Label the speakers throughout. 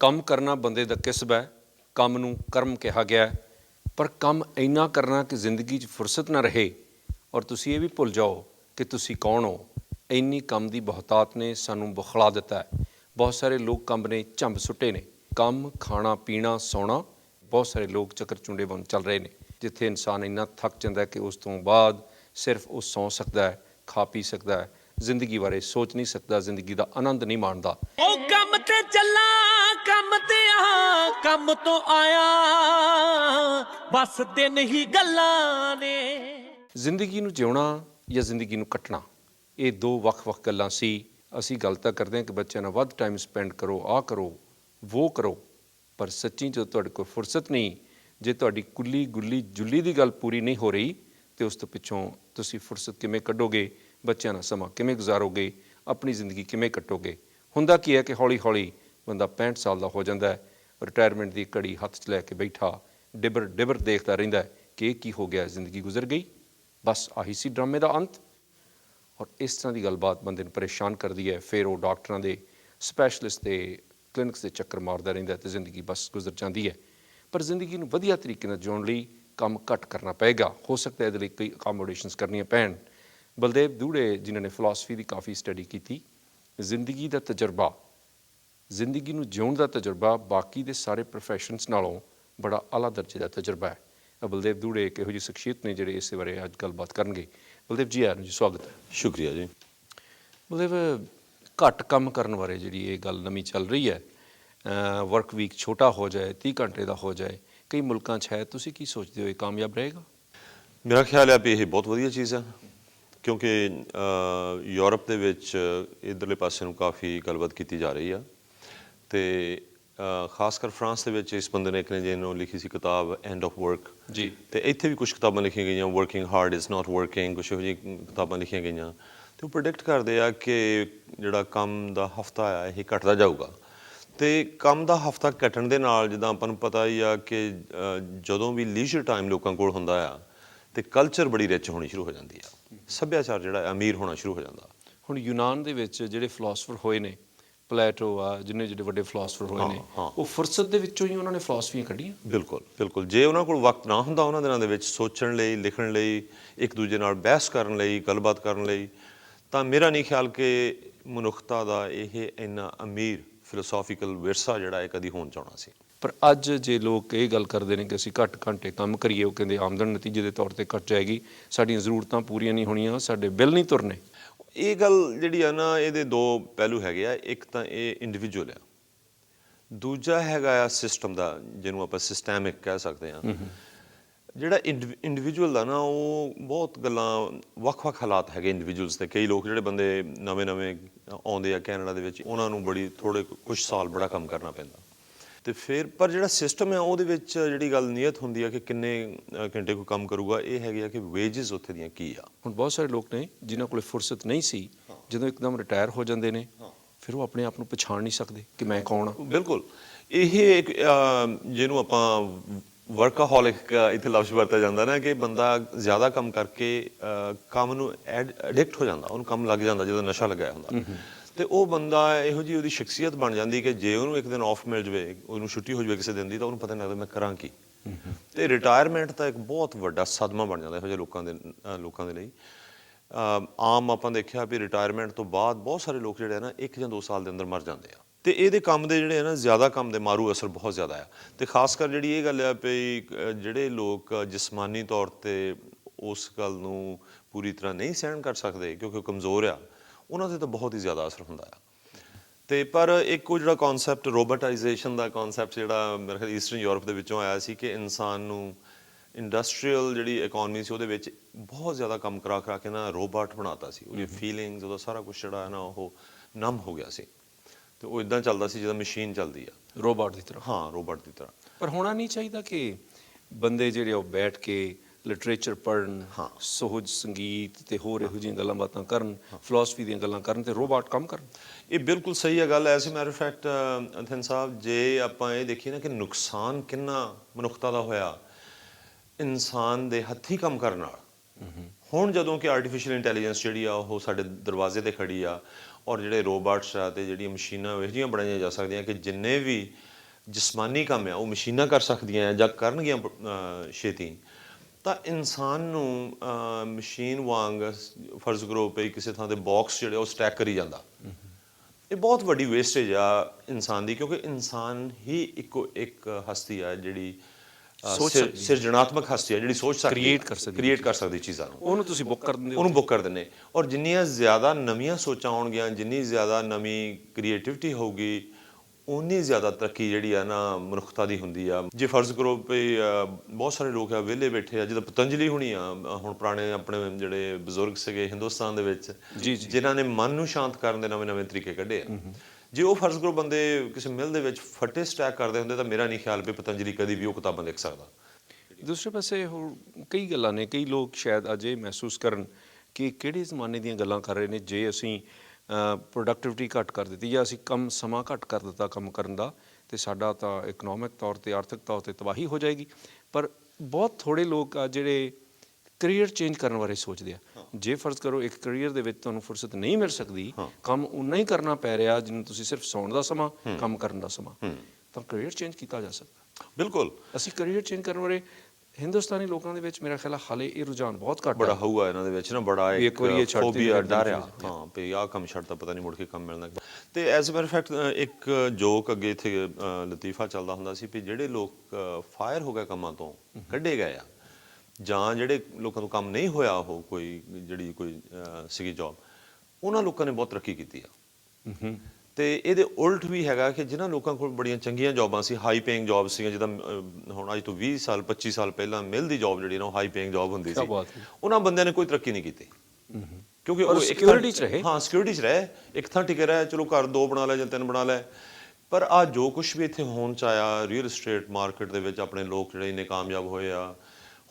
Speaker 1: ਕੰਮ ਕਰਨਾ ਬੰਦੇ ਦਾ ਕਿਸਬ ਹੈ, ਕੰਮ ਨੂੰ ਕਰਮ ਕਿਹਾ ਗਿਆ ਹੈ। ਪਰ ਕੰਮ ਇੰਨਾ ਕਰਨਾ ਕਿ ਜ਼ਿੰਦਗੀ 'ਚ ਫੁਰਸਤ ਨਾ ਰਹੇ ਔਰ ਤੁਸੀਂ ਇਹ ਵੀ ਭੁੱਲ ਜਾਓ ਕਿ ਤੁਸੀਂ ਕੌਣ ਹੋ। ਇੰਨੀ ਕੰਮ ਦੀ ਬਹੁਤਾਤ ਨੇ, ਸਾਨੂੰ ਬੁਖਲਾ ਦਿੱਤਾ ਹੈ। ਬਹੁਤ ਸਾਰੇ ਲੋਕ ਕੰਮ ਨੇ, ਝੰਬ ਸੁੱਟੇ ਨੇ। ਕੰਮ, ਖਾਣਾ, ਪੀਣਾ, ਸੌਣਾ, ਬਹੁਤ ਸਾਰੇ ਲੋਕ ਚੱਕਰ ਚੁੰਡੇ ਬਣ ਚੱਲ ਰਹੇ ਨੇ, ਜਿੱਥੇ ਇਨਸਾਨ ਇੰਨਾ ਥੱਕ ਜਾਂਦਾ ਕਿ ਉਸ ਤੋਂ ਬਾਅਦ ਸਿਰਫ ਉਹ ਸੌਂ ਸਕਦਾ ਹੈ, ਖਾ ਪੀ ਸਕਦਾ ਹੈ। ਜ਼ਿੰਦਗੀ ਬਾਰੇ ਸੋਚ ਨਹੀਂ ਸਕਦਾ, ਜ਼ਿੰਦਗੀ ਦਾ ਆਨੰਦ ਨਹੀਂ ਮਾਣਦਾ।
Speaker 2: ਉਹ ਕੰਮ ਤੇ ਚੱਲਾ। ਕੰਮ ਤੇ ਆ ਕੰਮ ਤੋਂ ਆਇਆ। ਬਸ ਦਿਨ ਹੀ ਗੱਲਾਂ ਨੇ।
Speaker 1: ਜ਼ਿੰਦਗੀ ਨੂੰ ਜਿਉਣਾ ਜਾਂ ਜ਼ਿੰਦਗੀ ਨੂੰ ਕੱਟਣਾ, ਇਹ ਦੋ ਵੱਖ-ਵੱਖ ਗੱਲਾਂ ਸੀ। ਅਸੀਂ ਗੱਲ ਤਾਂ ਕਰਦੇ ਹਾਂ ਕਿ ਬੱਚਿਆਂ ਨਾਲ ਵੱਧ ਟਾਈਮ ਸਪੈਂਡ ਕਰੋ ਆ ਕਰੋ, ਵੋ ਕਰੋ। ਪਰ ਸੱਚੀ ਜਦੋਂ ਤੁਹਾਡੇ ਕੋਲ ਫੁਰਸਤ ਨਹੀਂ, ਜੇ ਤੁਹਾਡੀ ਕੁੱਲੀ ਗੁੱਲੀ ਜੁੱਲੀ ਦੀ ਗੱਲ ਪੂਰੀ ਨਹੀਂ ਹੋ ਰਹੀ, ਤੇ ਉਸ ਤੋਂ ਪਿੱਛੋਂ ਤੁਸੀਂ ਫੁਰਸਤ ਕਿਵੇਂ ਕੱਢੋਗੇ, ਬੱਚਿਆਂ ਨਾਲ ਸਮਾਂ ਕਿਵੇਂ ਗੁਜ਼ਾਰੋਗੇ, ਆਪਣੀ ਜ਼ਿੰਦਗੀ ਕਿਵੇਂ ਕੱਟੋਗੇ? ਹੁੰਦਾ ਕੀ ਹੈ ਕਿ ਹੌਲੀ-ਹੌਲੀ ਬੰਦਾ 65 ਸਾਲ ਦਾ ਹੋ ਜਾਂਦਾ ਹੈ ਰਿਟਾਇਰਮੈਂਟ ਦੀ ਘੜੀ ਹੱਥ 'ਚ ਲੈ ਕੇ ਬੈਠਾ, ਡਿਬਰ ਡਿਬਰ ਦੇਖਦਾ ਰਹਿੰਦਾ ਕਿ ਇਹ ਕੀ ਹੋ ਗਿਆ, ਜ਼ਿੰਦਗੀ ਗੁਜ਼ਰ ਗਈ। ਬਸ ਆਹੀ ਸੀ ਡਰਾਮੇ ਦਾ ਅੰਤ। ਔਰ ਇਸ ਤਰ੍ਹਾਂ ਦੀ ਗੱਲਬਾਤ ਬੰਦੇ ਨੂੰ ਪਰੇਸ਼ਾਨ ਕਰਦੀ ਹੈ। ਫਿਰ ਉਹ ਡਾਕਟਰਾਂ ਦੇ ਸਪੈਸ਼ਲਿਸਟ ਦੇ ਕਲੀਨਿਕਸ ਦੇ ਚੱਕਰ ਮਾਰਦਾ ਰਹਿੰਦਾ ਹੈ ਤੇ ਜ਼ਿੰਦਗੀ ਬਸ ਗੁਜ਼ਰ ਜਾਂਦੀ ਹੈ। ਪਰ ਜ਼ਿੰਦਗੀ ਨੂੰ ਵਧੀਆ ਤਰੀਕੇ ਨਾਲ ਜਿਉਣ ਲਈ ਕੰਮ ਘੱਟ ਕਰਨਾ ਪਏਗਾ। ਹੋ ਸਕਦਾ ਇਹਦੇ ਲਈ ਕਈ ਅਕੋਮੋਡੇਸ਼ਨਸ ਕਰਨੀਆਂ ਪੈਣ। ਬਲਦੇਵ ਦੂੜੇ ਜਿਨ੍ਹਾਂ ਨੇ ਫਿਲਾਸਫੀ ਦੀ ਕਾਫੀ ਸਟੱਡੀ ਕੀਤੀ, ਜ਼ਿੰਦਗੀ ਦਾ ਤਜਰਬਾ ਜ਼ਿੰਦਗੀ ਨੂੰ ਜਿਉਣ ਦਾ ਤਜਰਬਾ ਬਾਕੀ ਦੇ ਸਾਰੇ ਪ੍ਰੋਫੈਸ਼ਨਸ ਨਾਲੋਂ ਬੜਾ ਆਲਾ ਦਰਜੇ ਦਾ ਤਜਰਬਾ ਹੈ। ਬਲਦੇਵ ਦੂੜੇ ਇੱਕ ਇਹੋ ਜਿਹੀ ਸ਼ਖਸੀਅਤ ਨੇ ਜਿਹੜੇ ਇਸੇ ਬਾਰੇ ਅੱਜ ਗੱਲਬਾਤ ਕਰਨਗੇ। ਬਲਦੇਵ ਜੀ ਆਇਆਂ ਨੂੰ ਜੀ ਸਵਾਗਤ ਹੈ।
Speaker 3: ਸ਼ੁਕਰੀਆ ਜੀ।
Speaker 1: ਮਤਲਬ ਘੱਟ ਕੰਮ ਕਰਨ ਬਾਰੇ ਜਿਹੜੀ ਇਹ ਗੱਲ ਨਵੀਂ ਚੱਲ ਰਹੀ ਹੈ ਵਰਕ ਵੀਕ ਛੋਟਾ ਹੋ ਜਾਏ 30 ਘੰਟੇ ਦਾ ਹੋ ਜਾਏ ਕਈ ਮੁਲਕਾਂ 'ਚ ਹੈ ਤੁਸੀਂ ਕੀ ਸੋਚਦੇ ਹੋ ਇਹ ਕਾਮਯਾਬ ਰਹੇਗਾ?
Speaker 3: ਮੇਰਾ ਖਿਆਲ ਹੈ ਵੀ ਇਹ ਬਹੁਤ ਵਧੀਆ ਚੀਜ਼ ਹੈ ਕਿਉਂਕਿ ਯੂਰਪ ਦੇ ਵਿੱਚ ਇਧਰਲੇ ਪਾਸੇ ਨੂੰ ਕਾਫੀ ਗੱਲਬਾਤ ਕੀਤੀ ਜਾ ਰਹੀ ਆ ਤੇ ਖਾਸ ਕਰ ਫਰਾਂਸ ਦੇ ਵਿੱਚ ਇਸ ਬੰਦੇ ਨੇ ਇੱਕ ਨੇ ਜਿਹਨੂੰ ਲਿਖੀ ਸੀ ਕਿਤਾਬ ਐਂਡ ਆਫ ਵਰਕ
Speaker 1: ਜੀ।
Speaker 3: ਤੇ ਇੱਥੇ ਵੀ ਕੁਝ ਕਿਤਾਬਾਂ ਲਿਖੀਆਂ ਗਈਆਂ working hard is not working ਕੁਝ ਇਹੋ ਜਿਹੀਆਂ ਕਿਤਾਬਾਂ ਲਿਖੀਆਂ ਗਈਆਂ। ਤੇ ਉਹ ਪ੍ਰੈਡਿਕਟ ਕਰਦੇ ਆ ਕਿ ਜਿਹੜਾ ਕੰਮ ਦਾ ਹਫਤਾ ਆ ਇਹ ਘਟਦਾ ਜਾਊਗਾ। ਤੇ ਕੰਮ ਦਾ ਹਫਤਾ ਘਟਣ ਦੇ ਨਾਲ ਜਿੱਦਾਂ ਆਪਾਂ ਨੂੰ ਪਤਾ ਹੀ ਆ ਕਿ ਜਦੋਂ ਵੀ ਲੀਜ਼ਰ ਟਾਈਮ ਲੋਕਾਂ ਕੋਲ ਹੁੰਦਾ ਆ ਤੇ ਕਲਚਰ ਬੜੀ ਰਿਚ ਹੋਣੀ ਸ਼ੁਰੂ ਹੋ ਜਾਂਦੀ ਆ। ਸੱਭਿਆਚਾਰ ਜਿਹੜਾ ਹੈ ਅਮੀਰ ਹੋਣਾ ਸ਼ੁਰੂ ਹੋ ਜਾਂਦਾ।
Speaker 1: ਹੁਣ ਯੂਨਾਨ ਦੇ ਵਿੱਚ ਜਿਹੜੇ ਫਿਲਾਸਫਰ ਹੋਏ ਨੇ ਪਲੇਟੋ ਆ ਜਿੰਨੇ ਜਿਹੜੇ ਵੱਡੇ ਫਿਲਾਸਫਰ ਹੋਏ ਨੇ। ਉਹ ਫੁਰਸਤ ਦੇ ਵਿੱਚੋਂ ਹੀ ਉਹਨਾਂ ਨੇ ਫਿਲਾਸਫੀਆਂ ਕੱਢੀਆਂ।
Speaker 3: ਬਿਲਕੁਲ ਬਿਲਕੁਲ। ਜੇ ਉਹਨਾਂ ਕੋਲ ਵਕਤ ਨਾ ਹੁੰਦਾ ਉਹਨਾਂ ਦਿਨਾਂ ਦੇ ਵਿੱਚ ਸੋਚਣ ਲਈ ਲਿਖਣ ਲਈ ਇੱਕ ਦੂਜੇ ਨਾਲ ਬਹਿਸ ਕਰਨ ਲਈ ਗੱਲਬਾਤ ਕਰਨ ਲਈ ਤਾਂ ਮੇਰਾ ਨਹੀਂ ਖਿਆਲ ਕਿ ਮਨੁੱਖਤਾ ਦਾ ਇਹ ਇੰਨਾ ਅਮੀਰ ਫਿਲਾਸਫੀਕਲ ਵਿਰਸਾ ਜਿਹੜਾ ਹੈ ਕਦੀ ਹੋਣ ਚਾਹਣਾ ਸੀ।
Speaker 1: ਪਰ ਅੱਜ ਜੇ ਲੋਕ ਇਹ ਗੱਲ ਕਰਦੇ ਨੇ ਕਿ ਅਸੀਂ ਘੱਟ ਘੰਟੇ ਕੰਮ ਕਰੀਏ ਉਹ ਕਹਿੰਦੇ ਆਮਦਨ ਨਤੀਜੇ ਦੇ ਤੌਰ ਤੇ ਘਟ ਜਾਏਗੀ ਸਾਡੀਆਂ ਜ਼ਰੂਰਤਾਂ ਪੂਰੀਆਂ ਨਹੀਂ ਹੋਣੀਆਂ ਸਾਡੇ ਬਿੱਲ ਨਹੀਂ ਤੁਰਨੇ।
Speaker 3: ਇਹ ਗੱਲ ਜਿਹੜੀ ਆ ਨਾ ਇਹਦੇ ਦੋ ਪਹਿਲੂ ਹੈਗੇ ਆ। ਇੱਕ ਤਾਂ ਇਹ ਇੰਡੀਵਿਜੂਅਲ ਆ। ਦੂਜਾ ਹੈਗਾ ਆ ਸਿਸਟਮ ਦਾ ਜਿਹਨੂੰ ਆਪਾਂ ਸਿਸਟੈਮਿਕ ਕਹਿ ਸਕਦੇ ਆ। ਜਿਹੜਾ ਇੰਡੀਵਿਜੂਅਲ ਦਾ ਨਾ ਉਹ ਬਹੁਤ ਗੱਲਾਂ ਵੱਖ-ਵੱਖ ਹਾਲਾਤ ਹੈਗੇ ਇੰਡੀਵਿਜੂਅਲਸ ਦੇ। ਕਈ ਲੋਕ ਜਿਹੜੇ ਬੰਦੇ ਨਵੇਂ-ਨਵੇਂ ਆਉਂਦੇ ਆ ਕੈਨੇਡਾ ਦੇ ਵਿੱਚ ਉਹਨਾਂ ਨੂੰ ਬੜੀ ਥੋੜੇ ਕੁਝ ਸਾਲ ਬੜਾ ਕੰਮ ਕਰਨਾ ਪੈਂਦਾ। ਤੇ ਫਿਰ ਪਰ ਜਿਹੜਾ ਸਿਸਟਮ ਹੈ ਉਹਦੇ ਵਿੱਚ ਜਿਹੜੀ ਗੱਲ ਨੀਅਤ ਹੁੰਦੀ ਆ ਕਿ ਕਿੰਨੇ ਘੰਟੇ ਕੋਈ ਕੰਮ ਕਰੂਗਾ ਇਹ ਹੈਗੀ ਆ ਕਿ ਵੇਜਸ ਉੱਥੇ ਦੀਆਂ ਕੀ ਆ?
Speaker 1: ਹੁਣ ਬਹੁਤ ਸਾਰੇ ਲੋਕ ਨੇ ਜਿਨ੍ਹਾਂ ਕੋਲੇ ਫੁਰਸਤ ਨਹੀਂ ਸੀ ਜਦੋਂ ਇੱਕਦਮ ਰਿਟਾਇਰ ਹੋ ਜਾਂਦੇ ਨੇ ਫਿਰ ਉਹ ਆਪਣੇ ਆਪ ਨੂੰ ਪਛਾਣ ਨਹੀਂ ਸਕਦੇ ਕਿ ਮੈਂ ਕੌਣ ਆ।
Speaker 3: ਬਿਲਕੁਲ। ਇਹ ਇੱਕ ਜਿਹਨੂੰ ਆਪਾਂ ਵਰਕਾਹੋਲਿਕ ਇੱਥੇ ਲਫ਼ਜ਼ ਵਰਤਿਆ ਜਾਂਦਾ ਨਾ ਕਿ ਬੰਦਾ ਜ਼ਿਆਦਾ ਕੰਮ ਕਰਕੇ ਕੰਮ ਨੂੰ ਐਡਿਕਟ ਹੋ ਜਾਂਦਾ ਉਹਨੂੰ ਕੰਮ ਲੱਗ ਜਾਂਦਾ ਜਦੋਂ ਨਸ਼ਾ ਲਗਾਇਆ ਹੁੰਦਾ। ਤੇ ਉਹ ਬੰਦਾ ਇਹੋ ਜੀ ਉਹਦੀ ਸ਼ਖਸੀਅਤ ਬਣ ਜਾਂਦੀ ਕਿ ਜੇ ਉਹਨੂੰ ਇੱਕ ਦਿਨ ਆਫ ਮਿਲ ਜਵੇ, ਉਹਨੂੰ ਛੁੱਟੀ ਹੋ ਜਵੇ ਕਿਸੇ ਦਿਨ ਦੀ, ਤਾਂ ਉਹਨੂੰ ਪਤਾ ਨਹੀਂ ਲੱਗਦਾ ਮੈਂ ਕਰਾਂ ਕੀ। ਤੇ ਰਿਟਾਇਰਮੈਂਟ ਤਾਂ ਇੱਕ ਬਹੁਤ ਵੱਡਾ ਸਦਮਾ ਬਣ ਜਾਂਦਾ ਇਹੋ ਜਿਹੇ ਲੋਕਾਂ ਦੇ ਲੋਕਾਂ ਦੇ ਲਈ। ਆਮ ਆਪਾਂ ਦੇਖਿਆ ਵੀ ਰਿਟਾਇਰਮੈਂਟ ਤੋਂ ਬਾਅਦ ਬਹੁਤ ਸਾਰੇ ਲੋਕ ਜਿਹੜੇ ਆ ਨਾ 1 ਜਾਂ 2 ਸਾਲ ਦੇ ਅੰਦਰ ਮਰ ਜਾਂਦੇ ਆ। ਤੇ ਇਹਦੇ ਕੰਮ ਦੇ ਜਿਹੜੇ ਆ ਨਾ, ਜ਼ਿਆਦਾ ਕੰਮ ਦੇ ਮਾਰੂ ਅਸਰ ਬਹੁਤ ਜ਼ਿਆਦਾ ਆ। ਤੇ ਖਾਸ ਕਰ ਜਿਹੜੀ ਇਹ ਗੱਲ ਆ ਵੀ ਜਿਹੜੇ ਲੋਕ ਜਿਸਮਾਨੀ ਤੌਰ ਤੇ ਉਸ ਗੱਲ ਨੂੰ ਪੂਰੀ ਤਰ੍ਹਾਂ ਨਹੀਂ ਸਹਿਣ ਕਰ ਸਕਦੇ, ਕਿਉਂਕਿ ਉਹ ਕਮਜ਼ੋਰ ਆ। ਉਹਨਾਂ ਤੇ ਤਾਂ ਬਹੁਤ ਹੀ ਜ਼ਿਆਦਾ ਅਸਰ ਹੁੰਦਾ ਆ। ਤੇ ਪਰ ਇੱਕ ਉਹ ਜਿਹੜਾ ਕਨਸੈਪਟ ਰੋਬੋਟਾਈਜੇਸ਼ਨ ਦਾ ਕਨਸੈਪਟ ਜਿਹੜਾ ਮੇਰੇ ਖਿਆਲ ਈਸਟਰਨ ਯੂਰਪ ਦੇ ਵਿੱਚੋਂ ਆਇਆ ਸੀ ਕਿ ਇਨਸਾਨ ਨੂੰ ਇੰਡਸਟਰੀਅਲ ਜਿਹੜੀ ਇਕਨੋਮੀ ਸੀ ਉਹਦੇ ਵਿੱਚ ਬਹੁਤ ਜ਼ਿਆਦਾ ਕੰਮ ਕਰਾ ਕਰਾ ਕੇ ਨਾ ਰੋਬੋਟ ਬਣਾਤਾ ਸੀ। ਉਹਦੀ ਫੀਲਿੰਗਸ ਉਹਦਾ ਸਾਰਾ ਕੁਝ ਜਿਹੜਾ ਹੈ ਨਾ ਉਹ ਨਮ ਹੋ ਗਿਆ ਸੀ। ਤੇ ਉਹ ਇਦਾਂ ਚੱਲਦਾ ਸੀ ਜਿੱਦਾਂ ਮਸ਼ੀਨ ਚੱਲਦੀ ਆ।
Speaker 1: ਰੋਬੋਟ ਦੀ ਤਰ੍ਹਾਂ।
Speaker 3: ਹਾਂ ਰੋਬੋਟ ਦੀ ਤਰ੍ਹਾਂ।
Speaker 1: ਪਰ ਹੋਣਾ ਨਹੀਂ ਚਾਹੀਦਾ ਕਿ ਬੰਦੇ ਜਿਹੜੇ ਉਹ ਬੈਠ ਕੇ ਲਿਟਰੇਚਰ ਪੜ੍ਹਨ
Speaker 3: ਹਾਂ।
Speaker 1: ਸੋਹਜ ਸੰਗੀਤ ਤੇ ਹੋਰ ਇਹੋ ਜਿਹੀਆਂ ਗੱਲਾਂ ਬਾਤਾਂ ਕਰਨ ਫਿਲਾਸਫੀ ਦੀਆਂ ਗੱਲਾਂ ਕਰਨ ਤੇ ਰੋਬੋਟ ਕੰਮ ਕਰਨ।
Speaker 3: ਇਹ ਬਿਲਕੁਲ ਸਹੀ ਹੈ ਗੱਲ। ਐਸ ਮੈਟਰ ਫੈਕਟ ਅਥਨ ਸਾਹਿਬ ਜੇ ਆਪਾਂ ਇਹ ਦੇਖੀਏ ਨਾ ਕਿ ਨੁਕਸਾਨ ਕਿੰਨਾ ਮਨੁੱਖਤਾ ਦਾ ਹੋਇਆ ਇਨਸਾਨ ਦੇ ਹੱਥੀ ਕੰਮ ਕਰਨ ਨਾਲ। ਹੁਣ ਜਦੋਂ ਕਿ ਆਰਟੀਫੀਸ਼ੀਅਲ ਇੰਟੈਲੀਜੈਂਸ ਜਿਹੜੀ ਆ ਉਹ ਸਾਡੇ ਦਰਵਾਜ਼ੇ ਤੇ ਖੜੀ ਆ ਔਰ ਜਿਹੜੇ ਰੋਬੋਟਸ ਆ ਤੇ ਜਿਹੜੀਆਂ ਮਸ਼ੀਨਾਂ ਇਹੋ ਜਿਹੀਆਂ ਬਣਾਈਆਂ ਜਾ ਸਕਦੀਆਂ ਕਿ ਜਿੰਨੇ ਵੀ ਜਿਸਮਾਨੀ ਕੰਮ ਆ ਉਹ ਮਸ਼ੀਨਾਂ ਕਰ ਸਕਦੀਆਂ ਜਾਂ ਕਰਨਗੀਆਂ ਛੇਤੀ। ਤਾਂ ਇਨਸਾਨ ਨੂੰ ਮਸ਼ੀਨ ਵਾਂਗ ਫਰਜ਼ ਕਰੋ ਪਈ ਕਿਸੇ ਥਾਂ ਤੇ ਬਾਕਸ ਜਿਹੜੇ ਉਹ ਸਟੈਕ ਕਰੀ ਜਾਂਦਾ। ਇਹ ਬਹੁਤ ਵੱਡੀ ਵੇਸਟੇਜ ਆ ਇਨਸਾਨ ਦੀ ਕਿਉਂਕਿ ਇਨਸਾਨ ਹੀ ਇੱਕੋ ਇੱਕ ਹਸਤੀ ਆ ਜਿਹੜੀ। ਸਿਰਜਣਾਤਮਕ ਹਸਤੀ ਆ ਜਿਹੜੀ ਸੋਚ ਸਕਦੀ
Speaker 1: Create ਕਰ ਸਕਦੀ।
Speaker 3: ਕ੍ਰੀਏਟ ਕਰ ਸਕਦੀ ਚੀਜ਼ਾਂ ਨੂੰ।
Speaker 1: ਉਹਨੂੰ ਤੁਸੀਂ ਬੁੱਕ ਕਰ ਦਿੰਦੇ ਹੋ।
Speaker 3: ਉਹਨੂੰ ਬੁੱਕ ਕਰ ਦਿੰਦੇ। ਔਰ ਜਿੰਨੀਆਂ ਜ਼ਿਆਦਾ ਨਵੀਆਂ ਸੋਚਾਂ ਆਉਣਗੀਆਂ ਜਿੰਨੀ ਜ਼ਿਆਦਾ ਨਵੀਂ ਕ੍ਰੀਏਟੀਵਿਟੀ ਹੋਊਗੀ ਉਨੀ ਜ਼ਿਆਦਾ ਤਰੱਕੀ ਜਿਹੜੀ ਆ ਨਾ ਮਨੁੱਖਤਾ ਦੀ ਹੁੰਦੀ ਆ। ਜੇ ਫਰਜ਼ ਕਰੋ ਵੀ ਬਹੁਤ ਸਾਰੇ ਲੋਕ ਆ ਵਿਹਲੇ ਬੈਠੇ ਆ ਜਿੱਦਾਂ ਪਤੰਜਲੀ ਹੁਣੀ ਆ ਹੁਣ ਪੁਰਾਣੇ ਆਪਣੇ ਜਿਹੜੇ ਬਜ਼ੁਰਗ ਸੀਗੇ ਹਿੰਦੁਸਤਾਨ ਦੇ ਵਿੱਚ। ਜਿਨ੍ਹਾਂ ਨੇ ਮਨ ਨੂੰ ਸ਼ਾਂਤ ਕਰਨ ਦੇ ਨਵੇਂ-ਨਵੇਂ ਤਰੀਕੇ ਕੱਢੇ ਆ। ਜੇ ਉਹ ਫਰਜ਼ ਕਰੋ ਬੰਦੇ ਕਿਸੇ ਮਿਲ ਦੇ ਵਿੱਚ ਫੱਟੇ ਸਟੈਕ ਕਰਦੇ ਹੁੰਦੇ ਤਾਂ ਮੇਰਾ ਨਹੀਂ ਖਿਆਲ ਵੀ ਪਤੰਜਲੀ ਕਦੀ ਵੀ ਉਹ ਕਿਤਾਬਾਂ ਲਿਖ ਸਕਦਾ।
Speaker 1: ਦੂਸਰੇ ਪਾਸੇ ਹੋਰ ਕਈ ਗੱਲਾਂ ਨੇ ਕਈ ਲੋਕ ਸ਼ਾਇਦ ਅਜੇ ਮਹਿਸੂਸ ਕਰਨ ਕਿ ਕਿਹੜੇ ਜ਼ਮਾਨੇ ਦੀਆਂ ਗੱਲਾਂ ਕਰ ਰਹੇ ਨੇ ਜੇ ਅਸੀਂ ਪ੍ਰੋਡਕਟਿਵਿਟੀ ਘੱਟ ਕਰ ਦਿੱਤੀ ਜਾਂ ਅਸੀਂ ਕੰਮ ਸਮਾਂ ਘੱਟ ਕਰ ਦਿੱਤਾ ਕੰਮ ਕਰਨ ਦਾ ਤੇ ਸਾਡਾ ਤਾਂ ਇਕਨੋਮਿਕ ਤੌਰ ਤੇ ਆਰਥਿਕ ਤੌਰ ਤੇ ਤਬਾਹੀ ਹੋ ਜਾਏਗੀ। ਪਰ ਬਹੁਤ ਥੋੜੇ ਲੋਕ ਆ ਜਿਹੜੇ ਕੈਰੀਅਰ ਚੇਂਜ ਕਰਨ ਬਾਰੇ ਸੋਚਦੇ ਆ। ਜੇ ਫਰਜ਼ ਕਰੋ ਇੱਕ ਕੈਰੀਅਰ ਦੇ ਵਿੱਚ ਤੁਹਾਨੂੰ ਫੁਰਸਤ ਨਹੀਂ ਮਿਲ ਸਕਦੀ ਕੰਮ ਉਨਾ ਹੀ ਕਰਨਾ ਪੈ ਰਿਹਾ ਜਿੰਨਾ ਤੁਸੀਂ ਸਿਰਫ ਸੌਣ ਦਾ ਸਮਾਂ ਕੰਮ ਕਰਨ ਦਾ ਸਮਾਂ ਤਾਂ ਕੈਰੀਅਰ ਚੇਂਜ ਕੀਤਾ ਜਾ ਸਕਦਾ।
Speaker 3: ਬਿਲਕੁਲ।
Speaker 1: ਅਸੀਂ ਕੈਰੀਅਰ ਚੇਂਜ ਕਰਨ ਬਾਰੇ ਹਿੰਦੁਸਤਾਨੀ ਲੋਕਾਂ ਦੇ ਵਿੱਚ ਮੇਰਾ ਖਿਆਲ ਹੈ ਹਾਲੇ ਇਹ ਰੁਝਾਨ ਬਹੁਤ ਘੱਟ
Speaker 3: ਬੜਾ ਹਊਆ ਇਹਨਾਂ ਦੇ ਵਿੱਚ ਨਾ ਬੜਾ
Speaker 1: ਇੱਕ
Speaker 3: ਫੋਬੀਆ ਡਰ ਆ ਹਾਂ ਵੀ ਆਹ ਕੰਮ ਛੱਡਤਾ ਪਤਾ ਨਹੀਂ ਮੁੜ ਕੇ ਕੰਮ ਮਿਲਣਾ ਤੇ ਐਜ਼ ਅ ਮੈਟਰ ਫੈਕਟ ਇੱਕ ਜੋਕ ਅੱਗੇ ਇੱਥੇ ਲਤੀਫਾ ਚੱਲਦਾ ਹੁੰਦਾ ਸੀ ਵੀ ਜਿਹੜੇ ਲੋਕ ਫਾਇਰ ਹੋ ਗਏ ਕੰਮਾਂ ਤੋਂ ਕੱਢੇ ਗਏ ਆ। ਜਾਂ ਜਿਹੜੇ ਲੋਕਾਂ ਤੋਂ ਕੰਮ ਨਹੀਂ ਹੋਇਆ ਉਹ ਕੋਈ ਜਿਹੜੀ ਕੋਈ ਸੀਗੀ ਜੌਬ ਉਹਨਾਂ ਲੋਕਾਂ ਨੇ ਬਹੁਤ ਤਰੱਕੀ ਕੀਤੀ ਆ।
Speaker 1: ਹੂੰ।
Speaker 3: ਤੇ ਇਹਦੇ ਉਲਟ ਵੀ ਹੈਗਾ ਕਿ ਜਿਨ੍ਹਾਂ ਲੋਕਾਂ ਕੋਲ ਬੜੀਆਂ ਚੰਗੀਆਂ ਜੌਬਾਂ ਸੀ ਹਾਈ ਪੇਇੰਗ ਜੌਬ ਸੀਗੀਆਂ ਜਿੱਦਾਂ ਹੁਣ ਅੱਜ ਤੋਂ 20 ਸਾਲ 25 ਸਾਲ ਪਹਿਲਾਂ ਮਿਲ ਦੀ ਜੌਬ ਜਿਹੜੀ ਨਾ ਉਹ ਹਾਈ ਪੇਇੰਗ ਜੌਬ ਹੁੰਦੀ ਸੀ। ਉਹਨਾਂ ਬੰਦਿਆਂ ਨੇ ਕੋਈ ਤਰੱਕੀ ਨਹੀਂ ਕੀਤੀ। ਕਿਉਂਕਿ ਉਹ ਥਾਂ-
Speaker 1: 'ਚ ਰਹੇ।
Speaker 3: ਹਾਂ ਸਿਕਿਉਰਿਟੀ 'ਚ ਰਹੇ। ਇੱਕ ਥਾਂ ਟਿਕੇ ਰਹੇ ਚਲੋ ਘਰ ਦੋ ਬਣਾ ਲਏ ਜਾਂ ਤਿੰਨ ਬਣਾ ਲਏ ਪਰ ਆ ਜੋ ਕੁਝ ਵੀ ਇੱਥੇ ਹੋਣ ਚ ਆਇਆ ਰੀਅਲ ਏਸਟੇਟ ਮਾਰਕੀਟ ਦੇ ਵਿੱਚ ਆਪਣੇ ਲੋਕ ਜਿਹੜੇ ਇੰਨੇ ਕਾਮਯਾਬ ਹੋਏ ਆ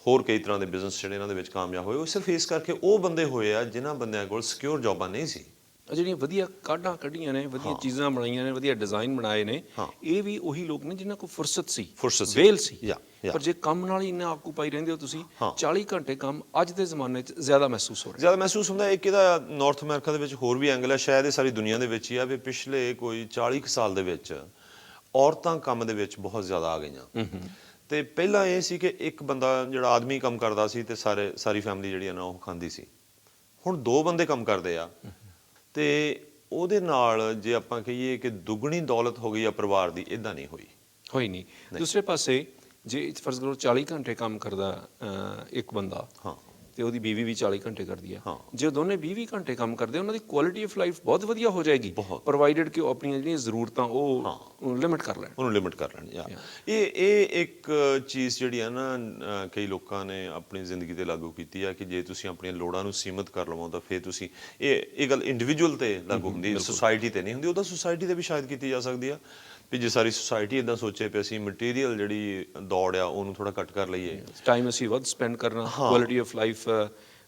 Speaker 3: ਹੋਰ ਕਈ ਤਰ੍ਹਾਂ ਦੇ ਬਿਜ਼ਨਸ ਜਿਹੜੇ ਇਹਨਾਂ ਦੇ ਵਿੱਚ ਕਾਮਯਾਬ ਹੋਏ ਉਹ ਸਿਰਫ ਇਸ ਕਰਕੇ ਉਹ ਬੰਦੇ ਹੋਏ ਆ ਜਿਨ੍ਹਾਂ ਬੰਦਿਆਂ ਕੋਲ ਸਿਕਿਉਰ ਜੌਬਾਂ ਨਹੀਂ ਸੀ।
Speaker 1: ਜਿਹੜੀਆਂ ਵਧੀਆ ਕਾਢਾਂ ਕੱਢੀਆਂ ਨੇ ਵਧੀਆ ਚੀਜ਼ਾਂ ਬਣਾਈਆਂ ਨੇ ਵਧੀਆ ਡਿਜ਼ਾਈਨ ਬਣਾਏ ਨੇ। ਇਹ ਵੀ ਉਹੀ ਲੋਕ ਨੇ ਜਿਨ੍ਹਾਂ ਕੋਲ ਫੁਰਸਤ ਸੀ
Speaker 3: ਫੁਰਸਤ ਸੀ।
Speaker 1: ਵੇਲ ਸੀ. ਪਰ ਜੇ ਕੰਮ ਨਾਲ ਹੀ ਇੰਨਾ ਆਕੂਪਾਈ ਰਹਿੰਦੇ ਹੋ ਤੁਸੀਂ
Speaker 3: ਹਾਂ।
Speaker 1: 40 ਘੰਟੇ ਕੰਮ ਅੱਜ ਦੇ ਜ਼ਮਾਨੇ 'ਚ ਜ਼ਿਆਦਾ ਮਹਿਸੂਸ ਹੋ ਰਿਹਾ
Speaker 3: ਜ਼ਿਆਦਾ ਮਹਿਸੂਸ ਹੁੰਦਾ ਇੱਕ ਇਹਦਾ ਨਾਰਥ ਅਮਰੀਕਾ ਦੇ ਵਿੱਚ ਹੋਰ ਵੀ ਐਂਗਲ ਹੈ ਸ਼ਾਇਦ ਇਹ ਸਾਰੀ ਦੁਨੀਆ ਦੇ ਵਿੱਚ ਹੀ ਆ ਵੀ ਪਿਛਲੇ ਕੋਈ 40 ਕੁ ਸਾਲ ਦੇ ਵਿੱਚ ਔਰਤਾਂ ਕੰਮ ਦੇ ਵਿੱਚ ਬਹੁਤ ਜ਼ਿਆਦਾ ਆ ਗਈਆਂ ਤੇ ਪਹਿਲਾਂ ਇਹ ਸੀ ਕਿ ਇੱਕ ਬੰਦਾ ਜਿਹੜਾ ਆਦਮੀ ਕੰਮ ਕਰਦਾ ਸੀ ਤੇ ਸਾਰੇ ਸਾਰੀ ਫੈਮਿਲੀ ਜਿਹੜੀ ਆ ਨਾ ਉਹ ਖਾਂਦੀ ਸੀ ਹੁਣ ਦੋ ਬੰਦੇ ਕੰਮ ਕਰਦੇ ਆ ਤੇ ਉਹਦੇ ਨਾਲ ਜੇ ਆਪਾਂ ਕਹੀਏ ਕਿ ਦੁੱਗਣੀ ਦੌਲਤ ਹੋ ਗਈ ਆ ਪਰਿਵਾਰ ਦੀ ਇਦਾਂ ਨਹੀਂ ਹੋਈ।
Speaker 1: ਹੋਈ ਨਹੀਂ। ਦੂਸਰੇ ਪਾਸੇ ਜੇ ਫਰਜ਼ ਕਰੋ 40 ਘੰਟੇ ਕੰਮ ਕਰਦਾ ਇੱਕ ਬੰਦਾ
Speaker 3: ਹਾਂ।
Speaker 1: ਤੇ ਉਹਦੀ ਬੀਵੀ ਵੀ 40 ਘੰਟੇ ਕਰਦੀ ਹੈ। ਜੇ ਉਹ ਦੋਨੇ 20 ਘੰਟੇ ਕੰਮ ਕਰਦੇ ਉਹਨਾਂ ਦੀ ਕੁਆਲਿਟੀ ਆਫ ਲਾਈਫ ਬਹੁਤ ਵਧੀਆ ਹੋ ਜਾਏਗੀ। ਪ੍ਰੋਵਾਈਡਡ ਕਿ ਉਹ ਆਪਣੀਆਂ ਜਿਹੜੀਆਂ ਜ਼ਰੂਰਤਾਂ ਉਹ ਲਿਮਿਟ ਕਰ ਲੈਣ।
Speaker 3: ਉਹਨੂੰ ਲਿਮਿਟ ਕਰ ਲੈਣੀ ਇਹ ਇਹ ਇੱਕ ਚੀਜ਼ ਜਿਹੜੀ ਆ ਨਾ ਕਈ ਲੋਕਾਂ ਨੇ ਆਪਣੀ ਜ਼ਿੰਦਗੀ ਤੇ ਲਾਗੂ ਕੀਤੀ ਆ ਕਿ ਜੇ ਤੁਸੀਂ ਆਪਣੀਆਂ ਲੋੜਾਂ ਨੂੰ ਸੀਮਿਤ ਕਰ ਲਵੋ ਤਾਂ ਫਿਰ ਤੁਸੀਂ ਇਹ ਇਹ ਗੱਲ ਇੰਡੀਵਿਜੂਅਲ ਤੇ ਲਾਗੂ ਹੁੰਦੀ ਹੈ ਸੁਸਾਇਟੀ ਤੇ ਨਹੀਂ ਹੁੰਦੀ ਉਹਦਾ ਸੁਸਾਇਟੀ ਤੇ ਵੀ ਸ਼ਾਇਦ ਕੀਤੀ ਜਾ ਸਕਦੀ ਆ। ਵੀ ਜੇ ਸਾਰੀ ਸੁਸਾਇਟੀ ਇਦਾਂ ਸੋਚੇ ਪਈ ਅਸੀਂ ਮਟੀਰੀਅਲ ਜਿਹੜੀ ਦੌੜ ਆ ਉਹਨੂੰ ਥੋੜਾ ਘੱਟ ਕਰ ਲਈਏ।
Speaker 1: ਟਾਈਮ ਅਸੀਂ ਵੱਧ ਸਪੈਂਡ ਕਰਨਾ ਕੁਆਲਿਟੀ ਆਫ ਲਾਈਫ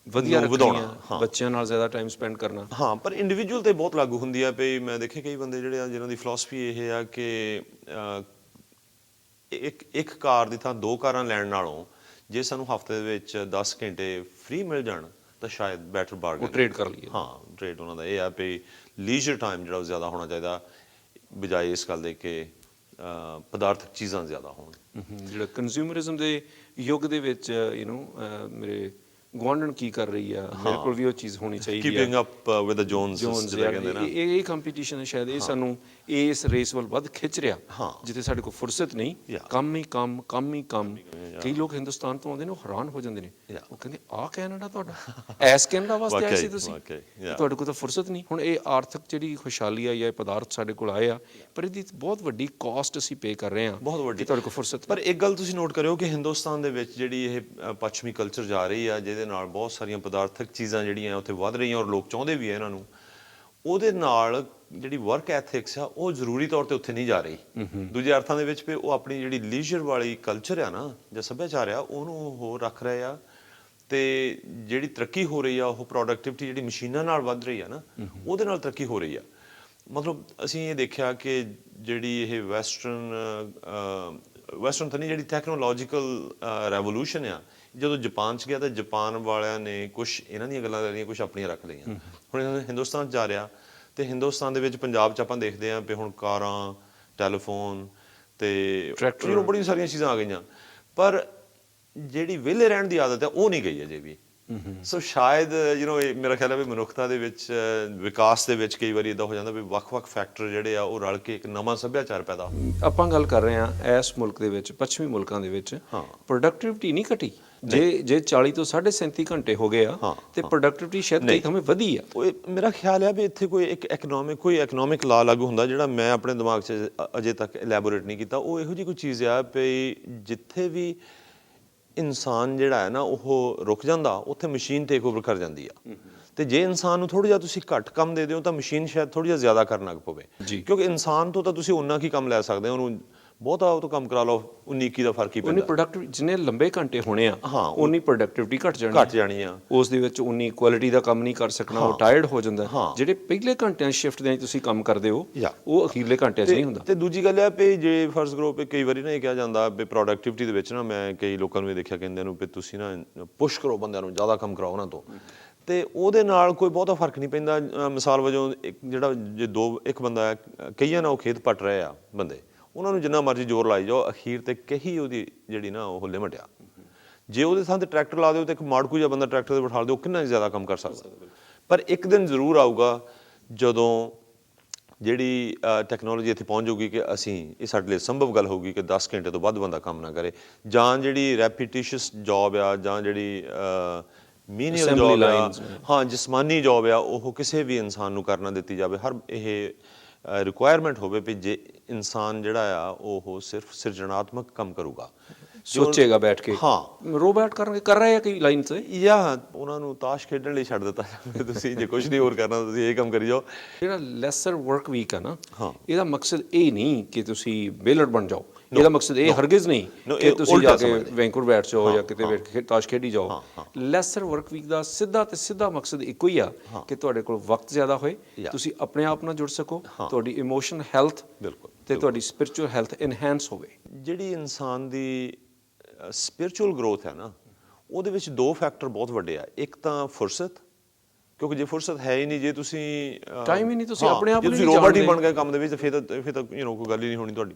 Speaker 1: ਵਧੀਆ ਰੱਖਣੀ ਬੱਚਿਆਂ ਨਾਲ ਜ਼ਿਆਦਾ ਟਾਈਮ ਸਪੈਂਡ ਕਰਨਾ।
Speaker 3: ਹਾਂ ਪਰ ਇੰਡੀਵਿਜੂਅਲ ਤੇ ਬਹੁਤ ਲਾਗੂ ਹੁੰਦੀ ਆ ਵੀ ਮੈਂ ਦੇਖੇ ਕਈ ਬੰਦੇ ਜਿਹੜੇ ਆ ਜਿਨ੍ਹਾਂ ਦੀ ਫਿਲਾਸਫੀ ਇਹ ਆ ਕਿ ਇੱਕ ਇੱਕ ਕਾਰ ਦੀ ਥਾਂ ਦੋ ਕਾਰਾਂ ਲੈਣ ਨਾਲੋਂ ਜੇ ਸਾਨੂੰ ਹਫ਼ਤੇ ਦੇ ਵਿੱਚ 10 ਘੰਟੇ ਫ੍ਰੀ ਮਿਲ ਜਾਣ ਤਾਂ ਸ਼ਾਇਦ ਬੈਟਰ
Speaker 1: ਉਹ
Speaker 3: ਬਾਰਗੇਨ
Speaker 1: ਟ੍ਰੇਡ ਕਰ ਲਈਏ।
Speaker 3: ਹਾਂ ਟ੍ਰੇਡ ਉਹਨਾਂ ਦਾ ਇਹ ਆ ਵੀ ਲੀਜ਼ਰ ਟਾਈਮ ਜਿਹੜਾ ਉਹ ਜ਼ਿਆਦਾ ਹੋਣਾ ਚਾਹੀਦਾ। ਬਜਾਏ ਇਸ ਗੱਲ ਦੇ ਕਿ ਪਦਾਰਥਕ ਚੀਜ਼ਾਂ ਜ਼ਿਆਦਾ ਹੋਣ।
Speaker 1: ਜਿਹੜਾ ਕੰਜ਼ਿਊਮਰਿਜ਼ਮ ਦੇ ਯੁੱਗ ਦੇ ਵਿੱਚ ਯੂ نو ਮੇਰੇ ਗਵਾਂਢਣ ਕੀ ਕਰ ਰਹੀ ਆ? ਮੇਰੇ ਕੋਲ ਵੀ ਉਹ ਚੀਜ਼ ਹੋਣੀ ਚਾਹੀਦੀ ਆ।
Speaker 3: Keeping up with the Joneses ਜਿਹੜਾ ਕਹਿੰਦੇ ਨਾ
Speaker 1: ਇਹ ਇਹ ਕੰਪੀਟੀਸ਼ਨ ਹੈ ਸ਼ਾਇਦ ਇਹ ਸਾਨੂੰ ਇਸ ਰੇਸ ਵੱਲ ਵੱਧ ਖਿੱਚ ਰਿਹਾ। ਜਿੱਥੇ ਸਾਡੇ ਕੋਲ ਫੁਰਸਤ ਨਹੀਂ. ਕੰਮ ਹੀ ਕੰਮ ਕੰਮ ਹੀ ਕੰਮ। ਕਈ ਲੋਕ ਹਿੰਦੁਸਤਾਨ ਤੋਂ ਆਉਂਦੇ ਨੇ ਉਹ ਹੈਰਾਨ ਹੋ ਜਾਂਦੇ ਨੇ. ਉਹ ਕਹਿੰਦੇ ਆਹ ਕੈਨੇਡਾ ਤੁਹਾਡਾ? ਐਸ ਕੈਨੇਡਾ ਵਾਸਤੇ ਆਏ ਸੀ ਤੁਸੀਂ. ਤੁਹਾਡੇ ਕੋਲ ਤਾਂ ਫੁਰਸਤ ਨਹੀਂ। ਹੁਣ ਇਹ ਆਰਥਿਕ ਜਿਹੜੀ ਖੁਸ਼ਹਾਲੀ ਆ ਜਾਂ ਇਹ ਪਦਾਰਥ ਸਾਡੇ ਕੋਲ ਆਏ ਆ ਪਰ ਇਹਦੀ ਬਹੁਤ ਵੱਡੀ ਕਾਸਟ ਅਸੀਂ ਪੇ ਕਰ ਰਹੇ ਹਾਂ
Speaker 3: ਬਹੁਤ ਵੱਡੀ।
Speaker 1: ਤੁਹਾਡੇ ਕੋਲ ਫੁਰਸਤ
Speaker 3: ਪਰ ਇੱਕ ਗੱਲ ਤੁਸੀਂ ਨੋਟ ਕਰਿਓ ਕਿ ਹਿੰਦੁਸਤਾਨ ਦੇ ਵਿੱਚ ਜਿਹੜੀ ਇਹ ਪੱਛਮੀ ਕਲਚਰ ਜਾ ਰਹੀ ਆ ਜਿਹਦੇ ਨਾਲ ਬਹੁਤ ਸਾਰੀਆਂ ਪਦਾਰਥਕ ਚੀਜ਼ਾਂ ਜਿਹੜੀਆਂ ਉੱਥੇ ਵੱਧ ਰਹੀਆਂ ਔਰ ਲੋਕ ਚਾਹੁੰਦੇ ਵੀ ਆ ਇਹਨਾਂ ਨੂੰ ਉਹਦੇ ਨਾਲ ਜਿਹੜੀ ਵਰਕ ਐਥਿਕਸ ਆ ਉਹ ਜ਼ਰੂਰੀ ਤੌਰ ਤੇ ਉੱਥੇ ਨਹੀਂ ਜਾ ਰਹੀ। ਦੂਜੇ ਅਰਥਾਂ ਦੇ ਵਿੱਚ ਵੀ ਉਹ ਆਪਣੀ ਜਿਹੜੀ ਲੀਜ਼ਰ ਵਾਲੀ ਕਲਚਰ ਆ ਨਾ ਜਾਂ ਸੱਭਿਆਚਾਰ ਆ ਉਹਨੂੰ ਉਹ ਰੱਖ ਰਹੇ ਆ ਤੇ ਜਿਹੜੀ ਤਰੱਕੀ ਹੋ ਰਹੀ ਆ ਉਹ ਪ੍ਰੋਡਕਟਿਵਿਟੀ ਜਿਹੜੀ ਮਸ਼ੀਨਾਂ ਨਾਲ ਵੱਧ ਰਹੀ ਆ ਨਾ ਉਹਦੇ ਨਾਲ ਤਰੱਕੀ ਹੋ ਰਹੀ ਆ। ਮਤਲਬ ਅਸੀਂ ਇਹ ਦੇਖਿਆ ਕਿ ਜਿਹੜੀ ਇਹ ਵੈਸਟਰਨ ਵੈਸਟਰਨ ਤਾਂ ਨਹੀਂ ਜਿਹੜੀ ਟੈਕਨੋਲੋਜੀਕਲ ਰੈਵੋਲੂਸ਼ਨ ਆ ਜਦੋਂ ਜਾਪਾਨ ਚ ਗਿਆ ਤਾਂ ਜਾਪਾਨ ਵਾਲਿਆਂ ਨੇ ਕੁਝ ਇਹਨਾਂ ਦੀਆਂ ਗੱਲਾਂ ਲੈ ਲਈਆਂ ਕੁਝ ਆਪਣੀਆਂ ਰੱਖ ਲਈਆਂ। ਹੁਣ ਇਹ ਹਿੰਦੁਸਤਾਨ 'ਚ ਜਾ ਰਿਹਾ ਤੇ ਹਿੰਦੁਸਤਾਨ ਦੇ ਵਿੱਚ ਪੰਜਾਬ ਚ ਆਪਾਂ ਦੇਖਦੇ ਆਂ ਵੀ ਹੁਣ ਕਾਰਾਂ ਟੈਲੀਫੋਨ ਤੇ know, ਬੜੀਆਂ ਸਾਰੀਆਂ ਚੀਜ਼ਾਂ ਆ ਗਈਆਂ। ਪਰ ਜਿਹੜੀ ਵਿਹਲੇ ਰਹਿਣ ਦੀ ਆਦਤ ਹੈ ਉਹ ਨਹੀਂ ਗਈ ਅਜੇ ਵੀ। ਸੋ ਸ਼ਾਇਦ ਯੂ نو ਮੇਰਾ ਖਿਆਲ ਹੈ ਵੀ ਮਨੁੱਖਤਾ ਦੇ ਵਿੱਚ ਵਿਕਾਸ ਦੇ ਵਿੱਚ ਕਈ ਵਾਰੀ ਇਦਾਂ ਹੋ ਜਾਂਦਾ ਵੀ ਵੱਖ-ਵੱਖ ਫੈਕਟਰ ਜਿਹੜੇ ਆ ਉਹ ਰਲ ਕੇ ਇੱਕ ਨਵਾਂ ਸੱਭਿਆਚਾਰ ਪੈਦਾ
Speaker 1: ਆਪਾਂ ਗੱਲ ਕਰ ਰਹੇ ਹਾਂ ਇਸ ਮੁਲਕ ਦੇ ਵਿੱਚ ਪੱਛਮੀ ਮੁਲਕਾਂ ਦੇ ਵਿੱਚ।
Speaker 3: ਹਾਂ।
Speaker 1: ਪ੍ਰੋਡਕਟਿਵਿਟੀ ਨਹੀਂ ਘਟੀ। ਜੇ ਜੇ 40 ਤੋਂ 37 ਘੰਟੇ ਹੋ ਗਏ ਆ ਤੇ ਪ੍ਰੋਡਕਟਿਵਿਟੀ ਸ਼ਾਇਦ ਕਈ ਥਾਵੇਂ ਵਧੀ ਆ।
Speaker 3: ਇਹ- ਮੇਰਾ ਖਿਆਲ ਹੈ ਵੀ ਇੱਥੇ ਕੋਈ ਇੱਕ ਇਕਨੋਮਿਕ ਕੋਈ ਇਕਨੋਮਿਕ ਲਾ ਲਾਗੂ ਹੁੰਦਾ ਜਿਹੜਾ ਮੈਂ ਆਪਣੇ ਦਿਮਾਗ 'ਚ ਅਜੇ ਤੱਕ ਇਲੈਬੋਰੇਟ ਨਹੀਂ ਕੀਤਾ। ਉਹ ਇਹੋ ਜਿਹੀ ਕੋਈ ਚੀਜ਼ ਆ ਵੀ ਜਿੱਥੇ ਵੀ ਇਨਸਾਨ ਜਿਹੜਾ ਹੈ ਨਾ ਉਹ ਰੁਕ ਜਾਂਦਾ ਉੱਥੇ ਮਸ਼ੀਨ ਟੇਕ ਓਵਰ ਕਰ ਜਾਂਦੀ ਆ। ਤੇ ਜੇ ਇਨਸਾਨ ਨੂੰ ਥੋੜਾ ਜਿਹਾ ਤੁਸੀਂ ਘੱਟ ਕੰਮ ਦੇ ਦਿਓ ਤਾਂ ਮਸ਼ੀਨ ਸ਼ਾਇਦ ਥੋੜੀ ਜਿਹਾ ਜ਼ਿਆਦਾ ਕਰਨ ਲੱਗ ਪਵੇ।
Speaker 1: ਜੀ।
Speaker 3: ਕਿਉਂਕਿ ਇਨਸਾਨ ਤੋਂ ਤਾਂ ਤੁਸੀਂ ਉਨਾ ਕੀ ਕੰਮ ਲੈ ਸਕਦੇ ਹੋ ਉਹਨੂੰ ਬਹੁਤਾ ਉਹ ਤੋਂ ਕੰਮ ਕਰਾ ਲਓ 19 21 ਦਾ ਫ਼ਰਕ ਹੀ
Speaker 1: ਉਨੀ
Speaker 3: ਪੈਂਦਾ।
Speaker 1: ਪ੍ਰੋਡਕਟਿਵ ਜਿੰਨੇ ਲੰਬੇ ਘੰਟੇ ਹੋਣੇ ਆ
Speaker 3: ਹਾਂ,
Speaker 1: ਉਨੀ ਪ੍ਰੋਡਕਟਿਵਿਟੀ ਘਟ ਜਾਣੀ
Speaker 3: ਘੱਟ ਜਾਣੀ ਆ।
Speaker 1: ਉਸ ਦੇ ਵਿੱਚ ਉਨੀ ਕੁਆਲਿਟੀ ਦਾ ਕੰਮ ਨਹੀਂ ਕਰ ਸਕਣਾ ਉਹ ਟਾਇਰਡ ਹੋ ਜਾਂਦਾ। ਜਿਹੜੇ ਪਹਿਲੇ ਘੰਟਿਆਂ ਸ਼ਿਫਟ ਦੇ ਤੁਸੀਂ ਕੰਮ ਕਰਦੇ ਹੋ. ਉਹ ਅਖੀਰਲੇ ਘੰਟਿਆਂ 'ਚ ਨਹੀਂ ਹੁੰਦਾ।
Speaker 3: ਤੇ ਦੂਜੀ ਗੱਲ ਇਹ ਆ ਵੀ ਜੇ ਫਰਜ਼ ਕਰੋ ਵੀ ਕਈ ਵਾਰੀ ਨਾ ਇਹ ਕਿਹਾ ਜਾਂਦਾ ਵੀ ਪ੍ਰੋਡਕਟਿਵਿਟੀ ਦੇ ਵਿੱਚ ਨਾ ਮੈਂ ਕਈ ਲੋਕਾਂ ਨੂੰ ਇਹ ਦੇਖਿਆ ਕਹਿੰਦੇ ਨੂੰ ਵੀ ਤੁਸੀਂ ਨਾ ਪੁਸ਼ ਕਰੋ ਬੰਦਿਆਂ ਨੂੰ ਜ਼ਿਆਦਾ ਕੰਮ ਕਰਾਓ ਉਹਨਾਂ ਤੋਂ। ਤੇ ਉਹਦੇ ਨਾਲ ਕੋਈ ਬਹੁਤਾ ਫ਼ਰਕ ਨਹੀਂ ਪੈਂਦਾ। ਮਿਸਾਲ ਵਜੋਂ ਇੱਕ ਜਿਹੜਾ ਜੇ ਦੋ ਇੱਕ ਬੰਦਾ ਕਈਆਂ ਨਾਲ ਉਹ ਖੇਤ ਪੱਟ ਰਹੇ ਆ ਬੰਦੇ। ਉਹਨਾਂ ਨੂੰ ਜਿੰਨਾ ਮਰਜ਼ੀ ਜ਼ੋਰ ਲਾਈ ਜਾਓ ਅਖੀਰ ਤੇ ਕਹੀ ਉਹਦੀ ਜਿਹੜੀ ਨਾ ਉਹ ਲਿਮਟ ਆ। ਜੇ ਉਹਦੇ ਥਾਂ ਤੇ ਟਰੈਕਟਰ ਲਾ ਦਿਓ ਤੇ ਇੱਕ ਮਾੜਕੂ ਜਿਹਾ ਬੰਦਾ ਟਰੈਕਟਰ ਤੇ ਬਿਠਾ ਦਿਓ ਉਹ ਕਿੰਨਾ ਜ਼ਿਆਦਾ ਕੰਮ ਕਰ ਸਕਦਾ? ਪਰ ਇੱਕ ਦਿਨ ਜ਼ਰੂਰ ਆਊਗਾ ਜਦੋਂ ਜਿਹੜੀ ਟੈਕਨੋਲੋਜੀ ਇੱਥੇ ਪਹੁੰਚ ਜਾਊਗੀ ਕਿ ਅਸੀਂ ਇਹ ਸਾਡੇ ਲਈ ਸੰਭਵ ਗੱਲ ਹੋਊਗੀ ਕਿ 10 ਘੰਟੇ ਤੋਂ ਵੱਧ ਬੰਦਾ ਕੰਮ ਨਾ ਕਰੇ। ਜਾਂ ਜਿਹੜੀ ਰੈਪੀਟੀਸ਼ੀਅਸ ਜੌਬ ਆ ਜਾਂ ਜਿਹੜੀ ਮੀਨੀਅਲ ਜੌਬ ਆ ਹਾਂ ਜਿਸਮਾਨੀ ਜੌਬ ਆ ਉਹ ਕਿਸੇ ਵੀ ਇਨਸਾਨ ਨੂੰ ਕਰਨਾ ਦਿੱਤੀ ਜਾਵੇ। ਹਰ ਇਹ ਰਿਕੁਆਇਰਮੈਂਟ ਹੋਵੇ ਵੀ ਜੇ ਇਨਸਾਨ ਜਿਹੜਾ ਆ ਉਹ ਸਿਰਫ ਸਿਰਜਣਾਤਮਕ ਕੰਮ ਕਰੂਗਾ।
Speaker 1: ਸੋਚੇਗਾ ਬੈਠ ਕੇ।
Speaker 3: ਹਾਂ।
Speaker 1: ਰੋਬੋਟ ਕਰਨਗੇ ਕਰ ਰਹੇ ਆ ਕਈ ਲਾਈਨ ਤੇ
Speaker 3: ਜਾਂ ਉਹਨਾਂ ਨੂੰ ਤਾਸ਼ ਖੇਡਣ ਲਈ ਛੱਡ ਦਿੱਤਾ ਜਾਵੇ। ਤੁਸੀਂ ਜੇ ਕੁਝ ਨਹੀਂ ਹੋਰ ਕਰਨਾ ਤੁਸੀਂ ਇਹ ਕੰਮ ਕਰੀ ਜਾਓ।
Speaker 1: ਜਿਹੜਾ ਲੈਸਰ ਵਰਕ ਵੀਕ ਆ ਨਾ
Speaker 3: ਹਾਂ।
Speaker 1: ਇਹਦਾ ਮਕਸਦ ਇਹ ਨਹੀਂ ਕਿ ਤੁਸੀਂ ਬੇਲਰ ਬਣ ਜਾਓ। ਇਹਦਾ ਮਕਸਦ ਇਹ ਹਰਗਿਜ਼ ਨਹੀਂ ਕਿ ਤੁਸੀਂ ਜਾ ਕੇ। ਵੈਂਕੂਵਰ ਬੈਠ ਜਾਓ ਜਾਂ ਕਿਤੇ ਬੈਠ ਕੇ ਤਾਸ਼ ਖੇਡੀ ਜਾਓ। ਲੈਸਰ ਵਰਕ ਵੀਕ ਦਾ ਸਿੱਧਾ ਤੇ ਸਿੱਧਾ ਮਕਸਦ ਇੱਕੋ ਹੀ ਆ ਕਿ ਤੁਹਾਡੇ ਕੋਲ ਵਕਤ ਜ਼ਿਆਦਾ ਹੋਏ. ਤੁਸੀਂ ਆਪਣੇ ਆਪ ਨਾਲ ਜੁੜ ਸਕੋ। ਤੁਹਾਡੀ ਇਮੋਸ਼ਨ ਹੈਲਥ
Speaker 3: ਬਿਲਕੁਲ,
Speaker 1: ਤੇ ਤੁਹਾਡੀ ਸਪਿਰਚੁਅਲ ਹੈਲਥ ਇਨਹੈਂਸ ਹੋਵੇ।
Speaker 3: ਜਿਹੜੀ ਇਨਸਾਨ ਦੀ ਸਪਿਰਚੁਅਲ ਗਰੋਥ ਹੈ ਨਾ ਉਹਦੇ ਵਿੱਚ ਦੋ ਫੈਕਟਰ ਬਹੁਤ ਵੱਡੇ ਆ। ਇੱਕ ਤਾਂ ਫੁਰਸਤ ਕਿਉਂਕਿ ਜੇ ਫੁਰਸਤ ਹੈ ਹੀ ਨਹੀਂ ਜੇ ਤੁਸੀਂ
Speaker 1: Time ਹੀ ਨਹੀਂ, ਤੁਸੀਂ ਆਪਣੇ ਆਪ ਨੂੰ
Speaker 3: ਤੁਸੀਂ ਰੋਬੋਟ ਹੀ। ਬਣ ਗਏ ਕੰਮ ਦੇ ਵਿੱਚ ਫਿਰ ਤਾਂ ਫਿਰ ਤਾਂ ਯੂ نو ਕੋਈ ਗੱਲ ਹੀ ਨਹੀਂ ਹੋਣੀ ਤੁਹਾਡੀ।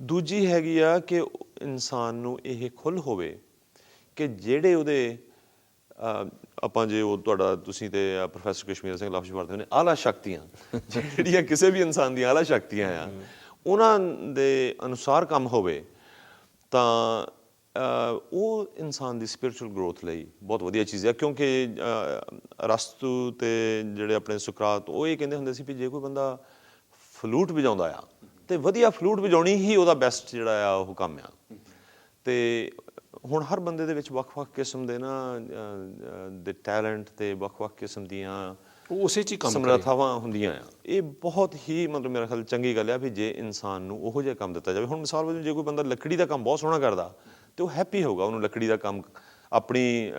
Speaker 3: ਦੂਜੀ ਹੈਗੀ ਆ ਕਿ ਇਨਸਾਨ ਨੂੰ ਇਹ ਖੁੱਲ ਹੋਵੇ ਕਿ ਜਿਹੜੇ ਉਹਦੇ ਆਪਾਂ ਜੇ ਉਹ ਤੁਹਾਡਾ ਤੁਸੀਂ ਤੇ ਪ੍ਰੋਫੈਸਰ ਕਸ਼ਮੀਰ ਸਿੰਘ ਲਫ਼ਜ਼ ਵਰਤਦੇ ਨੇ ਆਲਾ ਸ਼ਕਤੀਆਂ। ਜਿਹੜੀਆਂ ਕਿਸੇ ਵੀ ਇਨਸਾਨ ਦੀਆਂ ਆਲਾ ਸ਼ਕਤੀਆਂ ਆ ਉਹਨਾਂ ਦੇ ਅਨੁਸਾਰ ਕੰਮ ਹੋਵੇ ਤਾਂ ਉਹ ਇਨਸਾਨ ਦੀ ਸਪਿਰਚੁਅਲ ਗਰੋਥ ਲਈ ਬਹੁਤ ਵਧੀਆ ਚੀਜ਼ ਹੈ ਕਿਉਂਕਿ ਅਹ, ਅਰਸਤੂ ਤੇ ਜਿਹੜੇ ਆਪਣੇ ਸੁਕਰਾਤ ਉਹ ਇਹ ਕਹਿੰਦੇ ਹੁੰਦੇ ਸੀ ਵੀ ਜੇ ਕੋਈ ਬੰਦਾ ਫਲੂਟ ਵਜਾਉਂਦਾ ਆ ਤੇ ਵਧੀਆ ਫਲੂਟ ਵਜਾਉਣੀ ਹੀ ਉਹਦਾ ਬੈਸਟ ਜਿਹੜਾ ਆ ਉਹ ਕੰਮ ਆ। ਤੇ ਹੁਣ ਹਰ ਬੰਦੇ ਦੇ ਵਿੱਚ ਵੱਖ-ਵੱਖ ਕਿਸਮ ਦੇ ਨਾ ਦੇ ਟੈਲੈਂਟ ਤੇ ਵੱਖ-ਵੱਖ ਕਿਸਮ ਦੀਆਂ
Speaker 1: ਉਹ ਉਸੇ 'ਚ ਹੀ ਕੰਮ
Speaker 3: ਸਮਰੱਥਾਵਾਂ ਹੁੰਦੀਆਂ ਆ। ਇਹ ਬਹੁਤ ਹੀ ਮਤਲਬ ਮੇਰਾ ਖਿਆਲ ਚੰਗੀ ਗੱਲ ਆ ਵੀ ਜੇ ਇਨਸਾਨ ਨੂੰ ਉਹੋ ਜਿਹਾ ਕੰਮ ਦਿੱਤਾ ਜਾਵੇ। ਹੁਣ ਮਿਸਾਲ ਵਜੋਂ ਜੇ ਕੋਈ ਬੰਦਾ ਲੱਕੜੀ ਦਾ ਕੰਮ ਬਹੁਤ ਸੋਹਣਾ ਕਰਦਾ ਤੇ ਉਹ ਹੈਪੀ ਹੋਊਗਾ ਉਹਨੂੰ ਲੱਕੜੀ ਦਾ ਕੰਮ ਆਪਣੀ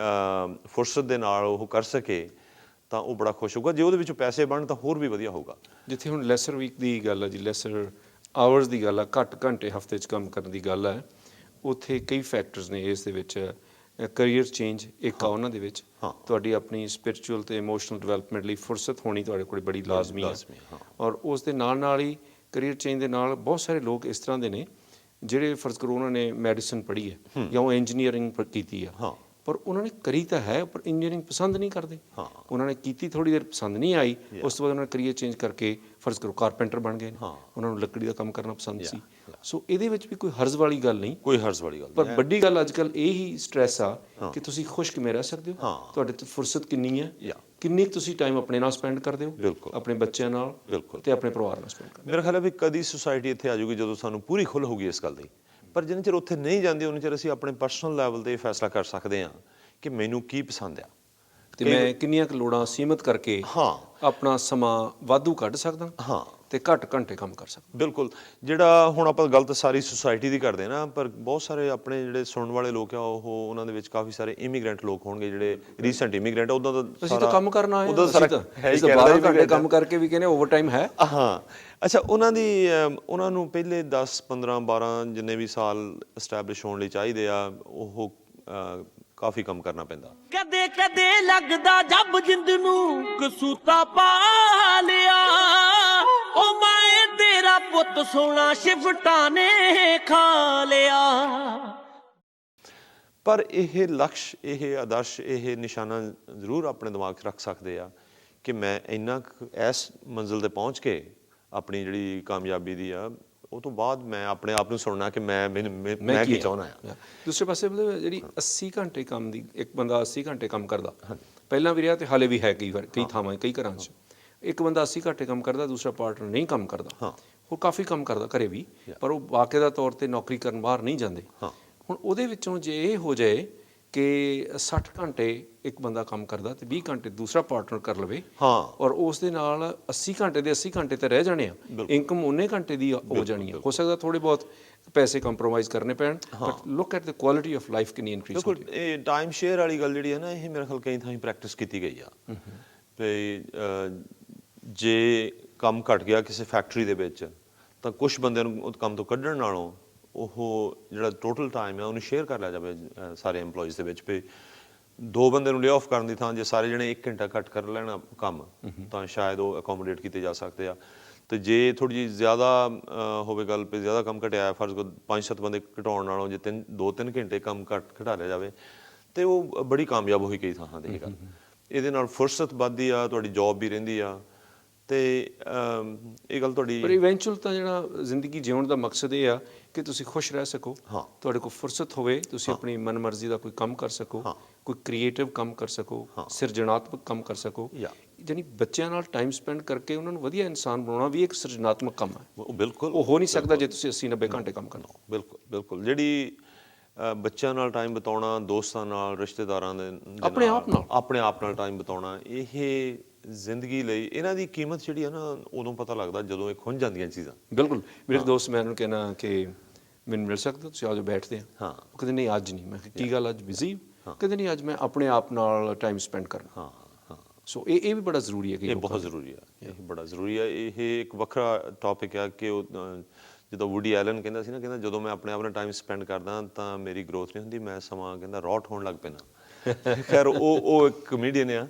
Speaker 3: ਫੁਰਸਤ ਦੇ ਨਾਲ ਉਹ ਕਰ ਸਕੇ ਤਾਂ ਉਹ ਬੜਾ ਖੁਸ਼ ਹੋਊਗਾ। ਜੇ ਉਹਦੇ ਵਿੱਚੋਂ ਪੈਸੇ ਬਣਨ ਤਾਂ ਹੋਰ ਵੀ ਵਧੀਆ ਹੋਊਗਾ।
Speaker 1: ਜਿੱਥੇ ਹੁਣ ਲੈਸਰ ਵੀਕ ਦੀ ਗੱਲ ਹੈ ਜੀ ਲੈਸਰ ਆਵਰਸ ਦੀ ਗੱਲ ਆ ਘੱਟ ਘੰਟੇ ਹਫ਼ਤੇ 'ਚ ਕੰਮ ਕਰਨ ਦੀ ਗੱਲ ਹੈ ਉੱਥੇ ਕਈ ਫੈਕਟਰਸ ਨੇ ਇਸ ਦੇ ਵਿੱਚ ਕੈਰੀਅਰ ਚੇਂਜ ਇੱਕ ਆ ਉਹਨਾਂ ਦੇ ਵਿੱਚ। ਤੁਹਾਡੀ ਆਪਣੀ ਸਪਿਰਚੁਅਲ ਤੇ ਇਮੋਸ਼ਨਲ ਡਿਵੈਲਪਮੈਂਟ ਲਈ ਫੁਰਸਤ ਹੋਣੀ ਤੁਹਾਡੇ ਕੋਲ ਬੜੀ ਲਾਜ਼ਮੀ ਹੈ
Speaker 3: ਹਾਂ।
Speaker 1: ਔਰ ਉਸ ਦੇ ਨਾਲ ਨਾਲ ਹੀ ਕੈਰੀਅਰ ਚੇਂਜ ਦੇ ਨਾਲ ਬਹੁਤ ਸਾਰੇ ਲੋਕ ਇਸ ਤਰ੍ਹਾਂ ਦੇ ਨੇ ਜਿਹੜੇ ਫਰਜ਼ ਕਰੋ ਉਹਨਾਂ ਨੇ ਮੈਡੀਸਨ ਪੜ੍ਹੀ ਹੈ ਜਾਂ ਉਹ ਇੰਜੀਨੀਅਰਿੰਗ ਕੀਤੀ ਆ
Speaker 3: ਹਾਂ।
Speaker 1: ਪਰ ਉਹਨਾਂ ਨੇ ਕਰੀ ਤਾਂ ਹੈ ਪਰ ਇੰਜੀਨੀਅਰਿੰਗ ਪਸੰਦ ਨਹੀਂ ਕਰਦੇ
Speaker 3: ਹਾਂ।
Speaker 1: ਉਹਨਾਂ ਨੇ ਕੀਤੀ ਥੋੜੀ ਦੇਰ ਪਸੰਦ ਨਹੀਂ ਆਈ ਉਸ ਤੋਂ ਬਾਅਦ ਉਹਨਾਂ ਨੇ ਕਰੀਅਰ ਚੇਂਜ ਕਰਕੇ ਫਰਜ਼ ਕਰੋ ਕਾਰਪੈਂਟਰ ਬਣ ਗਏ।
Speaker 3: ਹਾਂ।
Speaker 1: ਉਹਨਾਂ ਨੂੰ ਲੱਕੜੀ ਦਾ ਕੰਮ ਕਰਨਾ ਪਸੰਦ ਸੀ ਸੋ ਇਹਦੇ ਵਿੱਚ ਵੀ ਕੋਈ ਹਰਜ਼ ਵਾਲੀ ਗੱਲ ਨਹੀਂ
Speaker 3: ਕੋਈ ਹਰਜ਼ ਵਾਲੀ ਗੱਲ
Speaker 1: ਪਰ ਵੱਡੀ ਗੱਲ ਅੱਜ ਕੱਲ ਇਹ ਹੀ ਸਟ੍ਰੈਸ ਆ ਕਿ ਤੁਸੀਂ ਖੁਸ਼ ਕਿਵੇਂ ਰਹਿ ਸਕਦੇ ਹੋ। ਤੁਹਾਡੇ ਤੇ ਫੁਰਸਤ ਕਿੰਨੀ ਹੈ. ਕਿੰਨੀ ਤੁਸੀਂ ਟਾਈਮ ਆਪਣੇ ਨਾਲ ਸਪੈਂਡ ਕਰਦੇ ਹੋ। ਆਪਣੇ ਬੱਚਿਆਂ ਨਾਲ। ਤੇ ਆਪਣੇ ਪਰਿਵਾਰ ਨਾਲ ਸਪੈਂਡ ਕਰਦੇ
Speaker 3: ਮੇਰਾ ਖਿਆਲ ਹੈ ਵੀ ਕਦੀ ਸੁਸਾਇਟੀ ਇੱਥੇ ਆ ਜਾਊਗੀ ਜਦੋਂ ਸਾਨੂੰ ਪੂਰੀ ਖੁੱਲ੍ਹ ਹੋਊਗੀ ਇਸ ਗੱਲ ਦੀ ਪਰ ਜਿੰਨੇ ਚਿਰ ਉੱਥੇ ਨਹੀਂ ਜਾਂਦੇ, ਉਹਨਾਂ ਚਿਰ ਅਸੀਂ ਆਪਣੇ ਪਰਸਨਲ ਲੈਵਲ ਤੇ ਇਹ ਫੈਸਲਾ ਕਰ ਸਕਦੇ ਹਾਂ ਕਿ ਮੈਨੂੰ ਕੀ ਪਸੰਦ ਆ।
Speaker 1: ਤੇ ਮੈਂ ਕਿੰਨੀਆਂ ਕੁ ਲੋੜਾਂ ਸੀਮਤ ਕਰਕੇ
Speaker 3: ਹਾਂ।
Speaker 1: ਆਪਣਾ ਸਮਾਂ ਵਾਧੂ ਕੱਢ ਸਕਦਾ
Speaker 3: ਹਾਂ।
Speaker 1: ਤੇ ਘੱਟ ਘੰਟੇ ਕੰਮ ਕਰ ਸਕਦਾ।
Speaker 3: ਬਿਲਕੁਲ। ਜਿਹੜਾ ਹੁਣ ਆਪਾਂ ਗੱਲ ਤਾਂ ਸਾਰੀ ਸੁਸਾਇਟੀ ਦੀ ਕਰਦੇ ਨਾ ਪਰ ਬਹੁਤ ਸਾਰੇ ਆਪਣੇ ਜਿਹੜੇ ਸੁਣਨ ਵਾਲੇ ਲੋਕ ਆ ਉਹ ਉਹਨਾਂ ਦੇ ਵਿੱਚ ਕਾਫੀ ਸਾਰੇ ਇਮੀਗ੍ਰੈਂਟ ਲੋਕ ਹੋਣਗੇ ਜਿਹੜੇ ਰੀਸੈਂਟ ਇਮੀਗ੍ਰੈਂਟ ਉਦੋਂ ਦਾ
Speaker 1: ਅਸੀਂ ਤਾਂ ਕੰਮ ਕਰਨ ਆਏ
Speaker 3: ਉਦੋਂ ਸਾਰਾ ਹੈ ਹੀ
Speaker 1: ਤੁਹਾਡੇ
Speaker 3: ਕੈਨੇਡਾ।
Speaker 1: ਕੰਮ ਕਰਕੇ ਵੀ ਕਹਿੰਦੇ ਓਵਰ ਟਾਈਮ ਹੈ।
Speaker 3: ਹਾਂ। ਅੱਛਾ ਉਹਨਾਂ ਦੀ ਉਹਨਾਂ ਨੂੰ ਪਹਿਲੇ 10 15 12 ਜਿੰਨੇ ਵੀ ਸਾਲ ਐਸਟੈਬਲਿਸ਼ ਹੋਣ ਲਈ ਚਾਹੀਦੇ ਆ ਉਹ ਕਾਫੀ ਕੰਮ ਕਰਨਾ ਪੈਂਦਾ।
Speaker 2: ਕਦੇ ਕਦੇ ਲੱਗਦਾ ਜੱਬ ਜਿੰਦ ਨੂੰ ਕਸੂਤਾ ਪਾ ਲਿਆ। ਉਹ ਮਾਏ ਤੇਰਾ ਪੁੱਤ ਸੋਨਾ ਸ਼ਿਫਟਾਂ ਨੇ ਖਾ ਲਿਆ।
Speaker 3: ਪਰ ਇਹ ਲਕਸ਼ ਇਹ ਆਦਰਸ਼ ਇਹ ਨਿਸ਼ਾਨਾ ਜ਼ਰੂਰ ਆਪਣੇ ਦਿਮਾਗ 'ਚ ਰੱਖ ਸਕਦੇ ਆ ਕਿ ਮੈਂ ਇੰਨਾ ਇਸ ਮੰਜ਼ਿਲ ਤੇ ਪਹੁੰਚ ਕੇ ਆਪਣੀ ਜਿਹੜੀ ਕਾਮਯਾਬੀ ਦੀ ਆ ਉਹ ਤੋਂ ਬਾਅਦ ਮੈਂ ਆਪਣੇ ਆਪ ਨੂੰ ਸੁਣਨਾ ਕਿ ਮੈਂ ਮੈਂ ਕੀ? ਚਾਹੁੰਦਾ ਆ
Speaker 1: ਹਾਂ। ਦੂਸਰੇ ਪਾਸੇ ਮਤਲਬ ਜਿਹੜੀ 80 ਘੰਟੇ ਕੰਮ ਦੀ ਇੱਕ ਬੰਦਾ 80 ਘੰਟੇ ਕੰਮ ਕਰਦਾ। ਪਹਿਲਾਂ ਵੀ ਰਿਹਾ ਤੇ ਹਾਲੇ ਵੀ ਹੈ ਕਈ ਵਾਰ ਕਈ ਥਾਵਾਂ ਕਈ ਘਰਾਂ 'ਚ। ਇੱਕ ਬੰਦਾ 80 ਘੰਟੇ ਕੰਮ ਕਰਦਾ ਦੂਸਰਾ ਪਾਰਟਨਰ ਨਹੀਂ ਕੰਮ ਕਰਦਾ। ਉਹ ਕਾਫੀ ਕੰਮ ਕਰਦਾ ਘਰੇ ਵੀ ਪਰ ਉਹ ਵਾਕਿਆ ਤੌਰ ਤੇ ਨੌਕਰੀ ਕਰਨ ਬਾਹਰ ਨਹੀਂ ਜਾਂਦੇ। ਹੁਣ ਉਹਦੇ ਵਿੱਚੋਂ ਜੇ ਇਹ ਹੋ ਜਾਏ ਕਿ 60 ਘੰਟੇ ਇੱਕ ਬੰਦਾ ਕੰਮ ਕਰਦਾ ਤੇ 20 ਘੰਟੇ ਦੂਸਰਾ ਪਾਰਟਨਰ ਕਰ ਲਵੇ
Speaker 3: ਹਾਂ।
Speaker 1: ਔਰ ਉਸ ਦੇ ਨਾਲ 80 ਘੰਟੇ ਦੇ 80 ਘੰਟੇ ਤੇ ਰਹਿ ਜਾਣੇ ਆ। ਇਨਕਮ ਉਹਨੇ ਘੰਟੇ ਦੀ ਹੋ ਜਾਣੀ ਆ। ਹੋ ਸਕਦਾ ਥੋੜੇ ਬਹੁਤ ਪੈਸੇ ਕੰਪਰੋਮਾਈਜ਼ ਕਰਨੇ ਪੈਣ but look at the quality of life ਕਿੰਨੀ ਇਨਕਰੀਜ਼
Speaker 3: ਬਿਲਕੁਲ ਇਹ ਟਾਈਮ ਸ਼ੇਅਰ ਵਾਲੀ ਗੱਲ ਜਿਹੜੀ ਹੈ ਨਾ ਇਹ ਮੇਰੇ ਖਿਆਲ ਕਈ ਥਾਈਂ ਪ੍ਰੈਕਟਿਸ ਕੀਤੀ ਗਈ ਆ। ਤੇ ਜੇ ਕੰਮ ਘਟ ਗਿਆ ਕਿਸੇ ਫੈਕਟਰੀ ਦੇ ਵਿੱਚ ਤਾਂ ਕੁਝ ਬੰਦਿਆਂ ਨੂੰ ਉਹ ਕੰਮ ਤੋਂ ਕੱਢਣ ਨਾਲੋਂ ਉਹ ਜਿਹੜਾ ਟੋਟਲ ਟਾਈਮ ਹੈ ਉਹਨੂੰ ਸ਼ੇਅਰ ਕਰ ਲਿਆ ਜਾਵੇ ਸਾਰੇ EMPLOYEES ਦੇ ਵਿੱਚ ਵੀ। ਦੋ ਬੰਦੇ ਨੂੰ ਲੇ ਆਫ ਕਰਨ ਦੀ ਥਾਂ ਜੇ ਸਾਰੇ ਜਣੇ 1 ਘੰਟਾ ਘੱਟ ਕਰ ਲੈਣਾ ਕੰਮ ਤਾਂ ਸ਼ਾਇਦ ਉਹ ਅਕੋਮੋਡੇਟ ਕੀਤੇ ਜਾ ਸਕਦੇ ਆ। ਤੇ ਜੇ ਥੋੜੀ ਜਿਹੀ ਜ਼ਿਆਦਾ ਹੋਵੇ ਗੱਲ ਪੇ ਜ਼ਿਆਦਾ ਕੰਮ ਘਟਿਆ ਫਰਜ਼ ਕੋ ਪੰਜ ਸੱਤ ਬੰਦੇ ਘਟਾਉਣ ਨਾਲੋਂ ਜੇ ਤਿੰਨ ਦੋ ਤਿੰਨ ਘੰਟੇ ਕੰਮ ਘਟ ਘਟਾ ਲਿਆ ਜਾਵੇ ਤੇ ਉਹ ਬੜੀ ਕਾਮਯਾਬ ਹੋਈ ਕਈ ਥਾਂ ਤੇ ਇਹ ਗੱਲ। ਇਹਦੇ ਨਾਲ ਫੁਰਸਤ ਵੱਧਦੀ ਆ ਤੁਹਾਡੀ ਜੌਬ ਵੀ ਰਹਿੰਦੀ ਆ ਤੇ ਇਹ ਗੱਲ ਤੁਹਾਡੀ
Speaker 1: ਪਰ ਇਵੈਂਚੁਅਲ ਤਾਂ ਜਿਹੜਾ ਜ਼ਿੰਦਗੀ ਜਿਉਣ ਦਾ ਮਕਸਦ ਇਹ ਆ ਕਿ ਤੁਸੀਂ ਖੁਸ਼ ਰਹਿ ਸਕੋ।
Speaker 3: ਹਾਂ।
Speaker 1: ਤੁਹਾਡੇ ਕੋਲ ਫੁਰਸਤ ਹੋਵੇ ਤੁਸੀਂ ਆਪਣੀ ਮਨਮਰਜ਼ੀ ਦਾ ਕੋਈ ਕੰਮ ਕਰ ਸਕੋ।
Speaker 3: ਹਾਂ।
Speaker 1: ਕੋਈ ਕ੍ਰੀਏਟਿਵ ਕੰਮ ਕਰ ਸਕੋ ਸਿਰਜਣਾਤਮਕ ਕੰਮ ਕਰ ਸਕੋ. ਜਾਨੀ ਬੱਚਿਆਂ ਨਾਲ ਟਾਈਮ ਸਪੈਂਡ ਕਰਕੇ ਉਹਨਾਂ ਨੂੰ ਵਧੀਆ ਇਨਸਾਨ ਬਣਾਉਣਾ ਵੀ ਇੱਕ ਸਿਰਜਣਾਤਮਕ ਕੰਮ ਹੈ।
Speaker 3: ਉਹ ਬਿਲਕੁਲ
Speaker 1: ਉਹ ਹੋ ਨਹੀਂ ਸਕਦਾ ਜੇ ਤੁਸੀਂ 80 90 ਘੰਟੇ ਕੰਮ ਕਰਨਾ।
Speaker 3: ਬਿਲਕੁਲ ਬਿਲਕੁਲ। ਜਿਹੜੀ ਬੱਚਿਆਂ ਨਾਲ ਟਾਈਮ ਬਿਤਾਉਣਾ ਦੋਸਤਾਂ ਨਾਲ ਰਿਸ਼ਤੇਦਾਰਾਂ ਦੇ
Speaker 1: ਆਪਣੇ ਆਪ ਨਾਲ।
Speaker 3: ਆਪਣੇ ਆਪ ਨਾਲ ਟਾਈਮ ਬਿਤਾਉਣਾ ਇਹ ਜ਼ਿੰਦਗੀ ਲਈ ਇਹਨਾਂ ਦੀ ਕੀਮਤ ਜਿਹੜੀ ਆ ਨਾ ਉਦੋਂ ਪਤਾ ਲੱਗਦਾ ਜਦੋਂ ਇਹ ਖੁੰਝ ਜਾਂਦੀਆਂ ਚੀਜ਼ਾਂ।
Speaker 1: ਬਿਲਕੁਲ। ਮੇਰੇ ਦੋਸਤ ਮੈਂ ਉਹਨੂੰ ਕਹਿਣਾ ਕਿ ਮੈਨੂੰ ਮਿਲ ਸਕਦਾ ਤੁਸੀਂ ਆਜੋ ਬੈਠਦੇ ਹਾਂ
Speaker 3: ਹਾਂ।
Speaker 1: ਉਹ ਕਹਿੰਦੇ ਨਹੀਂ ਅੱਜ ਨਹੀਂ। ਮੈਂ ਕਿਹਾ ਕੀ ਗੱਲ ਅੱਜ ਬਿਜ਼ੀ ਕਹਿੰਦੇ ਨਹੀਂ ਅੱਜ ਮੈਂ ਆਪਣੇ ਆਪ ਨਾਲ ਟਾਈਮ ਸਪੈਂਡ ਕਰਨਾ।
Speaker 3: ਹਾਂ ਹਾਂ।
Speaker 1: ਸੋ ਇਹ ਇਹ ਵੀ ਬੜਾ ਜ਼ਰੂਰੀ ਹੈ ਕਿ
Speaker 3: ਇਹ ਬਹੁਤ ਜ਼ਰੂਰੀ ਆ ਇਹ ਬੜਾ ਜ਼ਰੂਰੀ ਆ ਇਹ ਇੱਕ ਵੱਖਰਾ ਟੌਪਿਕ ਆ ਕਿ ਉਹ ਜਦੋਂ ਵੁਡੀ ਐਲਨ ਕਹਿੰਦਾ ਸੀ ਨਾ ਕਹਿੰਦਾ ਜਦੋਂ ਮੈਂ ਆਪਣੇ ਆਪ ਨਾਲ ਟਾਈਮ ਸਪੈਂਡ ਕਰਦਾ ਤਾਂ ਮੇਰੀ ਗਰੋਥ ਨਹੀਂ ਹੁੰਦੀ। ਮੈਂ ਸਮਾਂ ਕਹਿੰਦਾ ਰੌਟ ਹੋਣ ਲੱਗ ਪੈਣਾ ਖੈਰ ਉਹ ਉਹ ਇੱਕ ਕਮੇਡੀਅਨ ਆ.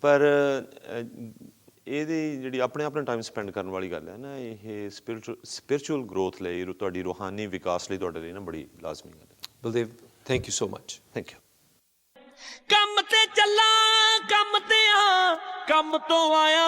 Speaker 3: ਪਰ ਇਹਦੀ ਜਿਹੜੀ ਆਪਣੇ ਆਪ ਨਾਲ ਟਾਈਮ ਸਪੈਂਡ ਕਰਨ ਵਾਲੀ ਗੱਲ ਹੈ ਨਾ ਇਹ ਸਪਿਰਚੁਅਲ ਸਪਿਰਚੁਅਲ ਗਰੋਥ ਲਈ ਤੁਹਾਡੀ ਰੂਹਾਨੀ ਵਿਕਾਸ ਲਈ ਤੁਹਾਡੇ ਲਈ ਨਾ ਬੜੀ ਲਾਜ਼ਮੀ ਗੱਲ ਹੈ।
Speaker 1: Baldev thank you so much
Speaker 3: thank you
Speaker 2: ਕੰਮ ਤੇ ਚੱਲਾਂ ਕੰਮ ਤੇ ਆ ਕੰਮ ਤੋਂ ਆਇਆ।